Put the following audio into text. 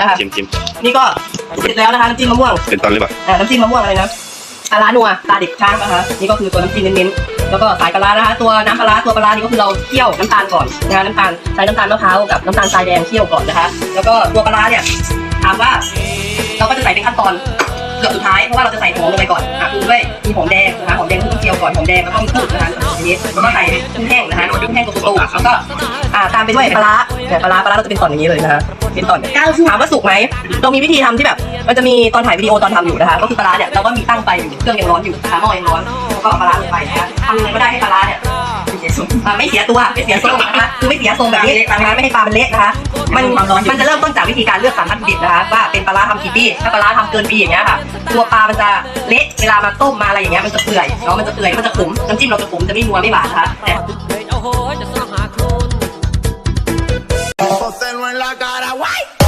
นะคะชิมชิมนี่ก็เสร็จแล้วนะคะน้ำจิ้มมะม่วงเป็นตอนหรือเปล่าอ่าน้ำจิ้มมะม่วงอะไรนะปลาร้านัวตาเด็กช้างนะคะนี่ก็คือตัวน้ำจิ้มเน้นๆแล้วก็สายปลาร้านะคะตัวน้ำปลาร้าตัวปลาร้านี่ก็คือเราเคี่ยวน้ำตาลก่อนนะคะน้ำตาลใช้น้ำตาลมะพร้าวกับน้ำตาลทรายแดงเคี่ยวก่อนนะคะ แล้วก็ตัวปลาร้าเนี่ยถามว่า เราก็จะใส่เป็นขั้นตอนเกือบสุดท้ายเพราะว่าเราจะใส่หอมลงไปก่อนอะปรุงด้วยมีหอมแดงนะคะหอมแดงคือต้องเจียวก่อนหอมแดงแล้วก็มีกุ้งนะคะทีนี้แล้วก็ใส่กุ้งแห้งนะคะกุ้งแห้งตัวโตๆแล้วก็ อ่าตามไปด้วยปลาร้าเนี่ยปลาร้าปลาร้าเราจะเป็นตอนอย่างนี้เลยนะคะเป็นตอนถามว่าสุกไหมเรามีวิธีทำที่แบบมันจะมีตอนถ่ายวิดีโอตอนทำอยู่นะคะ ก็คือปลาร้าเนี่ยเราก็มีตั้งไฟอยู่เครื่องยังร้อนอยู่นะคะหม้อยังร้อนแล้วก็เอาปลาร้าลงไปนะคะทำยังไงก็ได้ให้ปลาร้าเนี่ยอ่าไม่เสียตัวไม่เสียทรงนะคะคือไม่เสียทรงแบบนี้นะคะไม่ให้ปลามันเละนะคะมันมันจะเริ่มต้นจากวิธีการเลือกสารวัตถุดิบนะคะว่าเป็นปลาร้าทำกี่ปีถ้าปลาร้าทำเกินปีอย่างเงี้ยค่ะตัวปลามันจะเละเวลามาต้มมาอะไรอย่างเงี้ยมันจะเปื่อยเนาะมันจะเปื่อยมันจะขมน้ำจิ้มเราจะขมจะไม่นัวไม่หวานนะคะแต่ Hacerlo I got a white.